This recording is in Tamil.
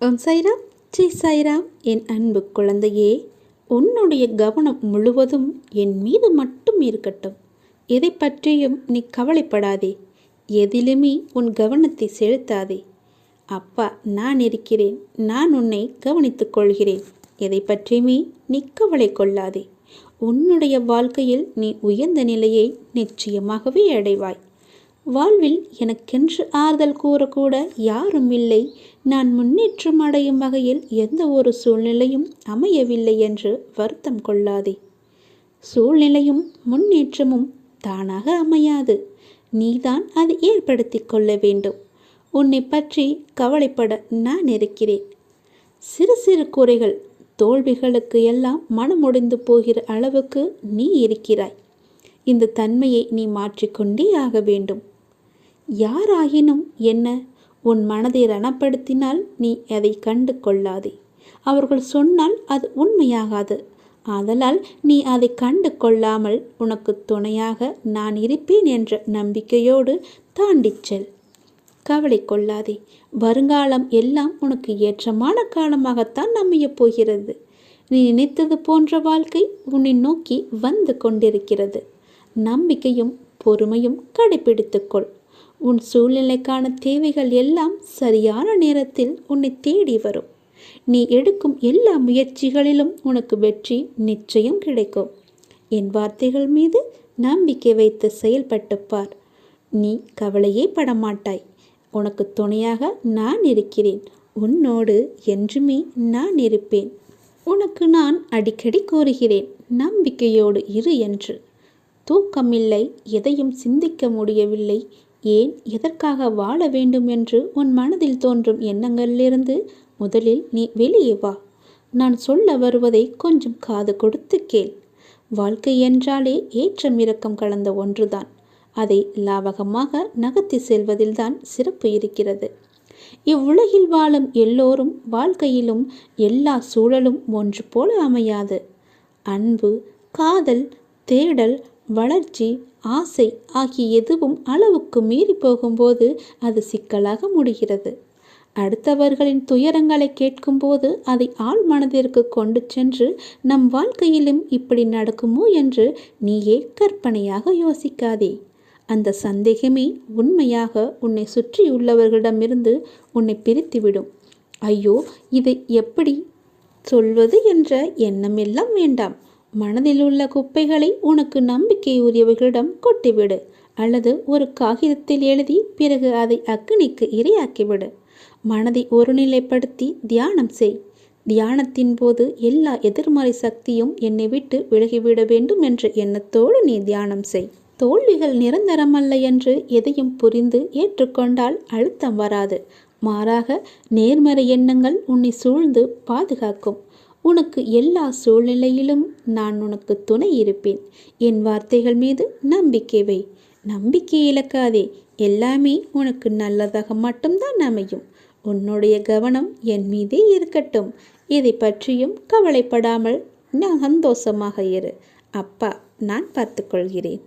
ஓம் சாய்ராம் ஜெய் சாய்ராம் என் அன்பு குழந்தையே உன்னுடைய கவனம் முழுவதும் என் மீது மட்டும் இருக்கட்டும். எதை பற்றியும் நீ கவலைப்படாதே. எதிலுமே உன் கவனத்தை செலுத்தாதே. அப்பா நான் இருக்கிறேன். நான் உன்னை கவனித்துக் கொள்கிறேன். எதை பற்றியுமே நீ கவலை கொள்ளாதே. உன்னுடைய வாழ்க்கையில் நீ உயர்ந்த நிலையை நிச்சயமாகவே அடைவாய். வாழ்வில் எனக்கென்று ஆறுதல் கூறக்கூட யாரும் இல்லை. நான் முன்னேற்றம் அடையும் வகையில் எந்த ஒரு சூழ்நிலையும் அமையவில்லை என்று வருத்தம் கொள்ளாதே. சூழ்நிலையும் முன்னேற்றமும் தானாக அமையாது. நீதான் அதை ஏற்படுத்தி கொள்ள வேண்டும். உன்னை பற்றி கவலைப்பட நான் இருக்கிறேன். சிறு சிறு குறைகள் தோல்விகளுக்கு எல்லாம் மனமுடைந்து போகிற அளவுக்கு நீ இருக்கிறாய். இந்த தன்மையை நீ மாற்றிக்கொண்டே ஆக வேண்டும். யாராயினும் என்ன? உன் மனதை ரணப்படுத்தினால் நீ அதை கண்டு கொள்ளாதே. அவர்கள் சொன்னால் அது உண்மையாகாது. ஆதலால் நீ அதை கண்டு கொள்ளாமல் உனக்கு துணையாக நான் இருப்பேன் என்ற நம்பிக்கையோடு தாண்டிச் செல். கவலை கொள்ளாதே. வருங்காலம் எல்லாம் உனக்கு ஏற்றமான காலமாகத்தான் அமையப் போகிறது. நீ நினைத்தது போன்ற வாழ்க்கை உன்னை நோக்கி வந்து கொண்டிருக்கிறது. நம்பிக்கையும் பொறுமையும் கடைபிடித்துக்கொள் உன் சூழ்நிலைக்கான தேவைகள் எல்லாம் சரியான நேரத்தில் உன்னை தேடி வரும். நீ எடுக்கும் எல்லா முயற்சிகளிலும் உனக்கு வெற்றி நிச்சயம் கிடைக்கும். என் வார்த்தைகள் மீது நம்பிக்கை வைத்து செயல்பட்டு பார். நீ கவலையே படமாட்டாய் உனக்கு துணையாக நான் இருக்கிறேன். உன்னோடு என்றுமே நான் இருப்பேன். உனக்கு நான் அடிக்கடி கூறுகிறேன். நம்பிக்கையோடு இரு என்று. தூக்கமில்லை எதையும் சிந்திக்க முடியவில்லை. ஏன் எதற்காக வாழ வேண்டும் என்று உன் மனதில் தோன்றும் எண்ணங்களிலிருந்து முதலில் நீ வெளியே வா. நான் சொல்ல வருவதை கொஞ்சம் காது கொடுத்து கேள். வாழ்க்கை என்றாலே ஏற்றம் இறக்கம் கலந்த ஒன்றுதான். அதை லாவகமாக நகர்த்தி செல்வதில்தான் சிறப்பு இருக்கிறது. இவ்வுலகில் வாழும் எல்லோரும் வாழ்க்கையிலும் எல்லா சூழலும் ஒன்று போல அமையாது. அன்பு காதல் தேடல் வளர்ச்சி ஆசை ஆகிய எதுவும் அளவுக்கு மீறி போகும்போது அது சிக்கலாக முடிகிறது. அடுத்தவர்களின் துயரங்களை கேட்கும்போது அதை ஆள் மனதிற்கு கொண்டு சென்று நம் வாழ்க்கையிலும் இப்படி நடக்குமோ என்று நீயே கற்பனையாக யோசிக்காதே. அந்த சந்தேகமே உண்மையாக உன்னை சுற்றியுள்ளவர்களிடமிருந்து உன்னை பிரித்துவிடும். ஐயோ இதை எப்படி சொல்வது என்ற எண்ணமெல்லாம் வேண்டாம். மனதில் உள்ள குப்பைகளை உனக்கு நம்பிக்கை உரியவர்களிடம் கொட்டிவிடு அல்லது ஒரு காகிதத்தில் எழுதி பிறகு அதை அக்னிக்கு இரையாக்கிவிடு. மனதை ஒருநிலைப்படுத்தி தியானம் செய். தியானத்தின் போது எல்லா எதிர்மறை சக்தியும் என்னை விட்டு விலகிவிட வேண்டும் என்ற எண்ணத்தோடு நீ தியானம் செய். தோல்விகள் நிரந்தரமல்ல என்று எதையும் புரிந்து ஏற்றுக்கொண்டால் அழுத்தம் வராது. மாறாக நேர்மறை எண்ணங்கள் உன்னை சூழ்ந்து பாதுகாக்கும். உனக்கு எல்லா சூழ்நிலையிலும் நான் உனக்கு துணை இருப்பேன். என் வார்த்தைகள் மீது நம்பிக்கை வை. நம்பிக்கை இழக்காதே. எல்லாமே உனக்கு நல்லதாக மட்டும்தான் அமையும். உன்னுடைய கவனம் என் மீதே இருக்கட்டும். இதை பற்றியும் கவலைப்படாமல் நான் சந்தோஷமாக இரு. அப்பா நான் பார்த்துக்கொள்கிறேன்.